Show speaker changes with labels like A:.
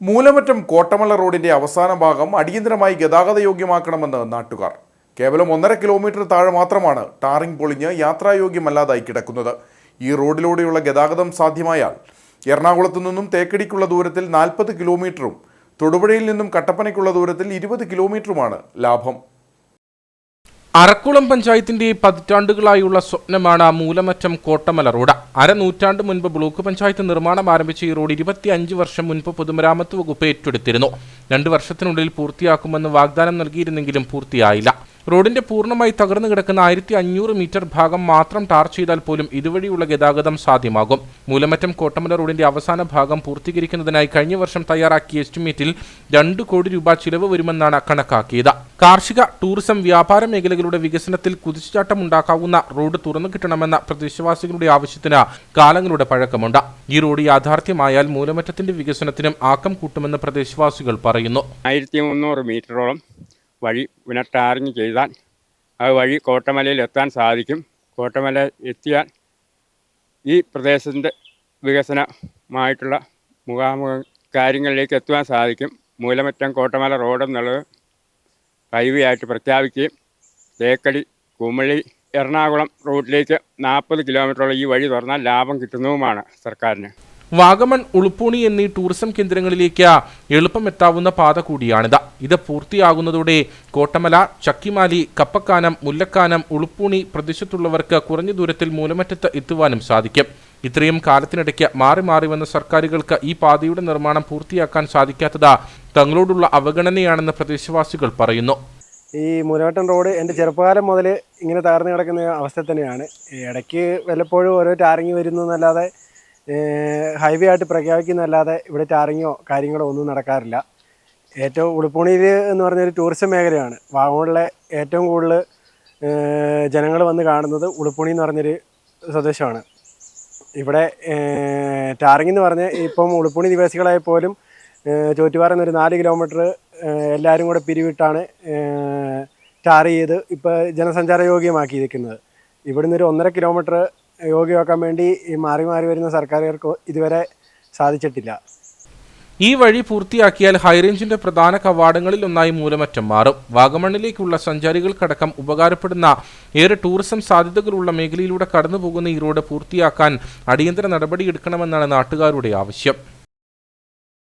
A: മൂലമറ്റം കോട്ടമല റോഡിന്റെ അവസാന ഭാഗം അടിയന്തരമായി ഗതാഗത യോഗ്യമാക്കണമെന്ന് നാട്ടുകാർ. കേവലം ഒന്നര കിലോമീറ്റർ താഴെ മാത്രമാണ് ടാറിംഗ് പൊളിഞ്ഞ് യാത്രായോഗ്യമല്ലാതായി കിടക്കുന്നത്. ഈ റോഡിലൂടെയുള്ള ഗതാഗതം സാധ്യമായാൽ എറണാകുളത്തു നിന്നും തേക്കടിക്കുള്ള ദൂരത്തിൽ നാൽപ്പത് കിലോമീറ്ററും തൊടുപുഴയിൽ നിന്നും കട്ടപ്പനയ്ക്കുള്ള ദൂരത്തിൽ ഇരുപത് കിലോമീറ്ററുമാണ് ലാഭം.
B: അറക്കുളം പഞ്ചായത്തിന്റെ പതിറ്റാണ്ടുകളായുള്ള സ്വപ്നമാണ് മൂലമറ്റം കോട്ടമല റോഡ്. അരനൂറ്റാണ്ട് മുൻപ് ബ്ലോക്ക് പഞ്ചായത്ത് നിർമ്മാണം ആരംഭിച്ച ഈ റോഡ് ഇരുപത്തിയഞ്ച് വർഷം മുൻപ് പൊതുമരാമത്ത് വകുപ്പ് ഏറ്റെടുത്തിരുന്നു. രണ്ടു വർഷത്തിനുള്ളിൽ പൂർത്തിയാക്കുമെന്ന് വാഗ്ദാനം നൽകിയിരുന്നെങ്കിലും പൂർത്തിയായില്ല. റോഡിന്റെ പൂർണമായി തകർന്നു കിടക്കുന്ന ആയിരത്തി അഞ്ഞൂറ് മീറ്റർ ഭാഗം മാത്രം ടാർ ചെയ്താൽ പോലും ഇതുവഴിയുള്ള ഗതാഗതം സാധ്യമാകും. മൂലമറ്റം കോട്ടമല റോഡിന്റെ അവസാന ഭാഗം പൂർത്തീകരിക്കുന്നതിനായി കഴിഞ്ഞ വർഷം തയ്യാറാക്കിയ എസ്റ്റിമേറ്റിൽ രണ്ട് കോടി രൂപ ചിലവ് വരുമെന്നാണ് കണക്കാക്കിയത്. കാർഷിക ടൂറിസം വ്യാപാര മേഖലകളുടെ വികസനത്തിൽ കുതിച്ചുചാട്ടമുണ്ടാക്കാവുന്ന റോഡ് തുറന്നു കിട്ടണമെന്ന പ്രദേശവാസികളുടെ ആവശ്യത്തിന് കാലങ്ങളുടെ പഴക്കമുണ്ട്. ഈ റോഡ് യാഥാർത്ഥ്യമായാൽ മൂലമറ്റത്തിന്റെ വികസനത്തിനും ആക്കം കൂട്ടുമെന്ന് പ്രദേശവാസികൾ പറയുന്നു.
C: ആയിരത്തി മുന്നൂറ് മീറ്ററോളം വഴി പുനഃടാറിങ് ചെയ്താൽ ആ വഴി കോട്ടമലയിൽ എത്താൻ സാധിക്കും. കോട്ടമല എത്തിയാൽ ഈ പ്രദേശത്തിന്റെ വികസനമായിട്ടുള്ള മുഖാമുഖ കാര്യങ്ങളിലേക്ക് എത്തുവാൻ സാധിക്കും. മൂലമറ്റം കോട്ടമല റോഡ് എന്നുള്ളത് ഹൈവേ ആയിട്ട് പ്രഖ്യാപിക്കുകയും തേക്കടി കുമളി എറണാകുളം റൂട്ടിലേക്ക് നാൽപ്പത് കിലോമീറ്ററോളം ഈ വഴി തുറന്നാൽ ലാഭം കിട്ടുന്നതുമാണ് സർക്കാരിന്.
B: വാഗമൺ ഉളുപ്പൂണി എന്നീ ടൂറിസം കേന്ദ്രങ്ങളിലേക്ക് എളുപ്പമെത്താവുന്ന പാത കൂടിയാണിത്. ഇത് പൂർത്തിയാകുന്നതോടെ കോട്ടമല ചക്കിമാലി കപ്പക്കാനം മുല്ലക്കാനം ഉളുപ്പൂണി പ്രദേശത്തുള്ളവർക്ക് കുറഞ്ഞ ദൂരത്തിൽ മൂലമറ്റത്ത് എത്തുവാനും സാധിക്കും. ഇത്രയും കാലത്തിനിടയ്ക്ക് മാറി മാറി വന്ന സർക്കാരുകൾക്ക് ഈ പാതയുടെ നിർമ്മാണം പൂർത്തിയാക്കാൻ സാധിക്കാത്തത് തങ്ങളോടുള്ള അവഗണനയാണെന്ന് പ്രദേശവാസികൾ പറയുന്നു.
D: ഈ മൂലവട്ടം റോഡ് എന്റെ ചെറുപ്പകാലം മുതൽ ഇങ്ങനെ തകർന്നു കിടക്കുന്ന അവസ്ഥ തന്നെയാണ്. ഇടയ്ക്ക് വല്ലപ്പോഴും ഓരോ ടാറിങ് വരുന്നു എന്നല്ലാതെ ഹൈവേ ആയിട്ട് പ്രഖ്യാപിക്കുന്നതല്ലാതെ ഇവിടെ ടാറിങ്ങോ കാര്യങ്ങളോ ഒന്നും നടക്കാറില്ല. ഏറ്റവും ഉടുപ്പുണിയിൽ എന്ന് പറഞ്ഞൊരു ടൂറിസം മേഖലയാണ്. വാഗമണിലെ ഏറ്റവും കൂടുതൽ ജനങ്ങൾ വന്ന് കാണുന്നത് ഉടുപ്പുണി എന്ന് പറഞ്ഞൊരു സ്വദേശമാണ്. ഇവിടെ ടാറിങ് എന്ന് പറഞ്ഞ് ഇപ്പം ഉളുപ്പുണി നിവാസികളായ പോലും ചോറ്റുപാറ എന്നൊരു നാല് കിലോമീറ്റർ എല്ലാവരും കൂടെ പിരിവിട്ടാണ് ടാർ ചെയ്ത് ഇപ്പോൾ ജനസഞ്ചാര യോഗ്യമാക്കിയിരിക്കുന്നത് ഇവിടുന്ന് ഒരു ഒന്നര കിലോമീറ്റർ യോഗ്യമാക്കാൻ വേണ്ടി മാറി മാറി വരുന്ന സർക്കാരുകൾക്ക് ഇതുവരെ സാധിച്ചിട്ടില്ല.
B: ഈ വഴി പൂർത്തിയാക്കിയാൽ ഹൈറേഞ്ചിന്റെ പ്രധാന കവാടങ്ങളിൽ ഒന്നായി മൂലമറ്റം മാറും. വാഗമണ്ണിലേക്കുള്ള സഞ്ചാരികൾക്കടക്കം ഉപകാരപ്പെടുന്ന ഏറെ ടൂറിസം സാധ്യതകളുള്ള മേഖലയിലൂടെ കടന്നുപോകുന്ന ഈ റോഡ് പൂർത്തിയാക്കാൻ അടിയന്തര നടപടിയെടുക്കണമെന്നാണ് നാട്ടുകാരുടെ ആവശ്യം.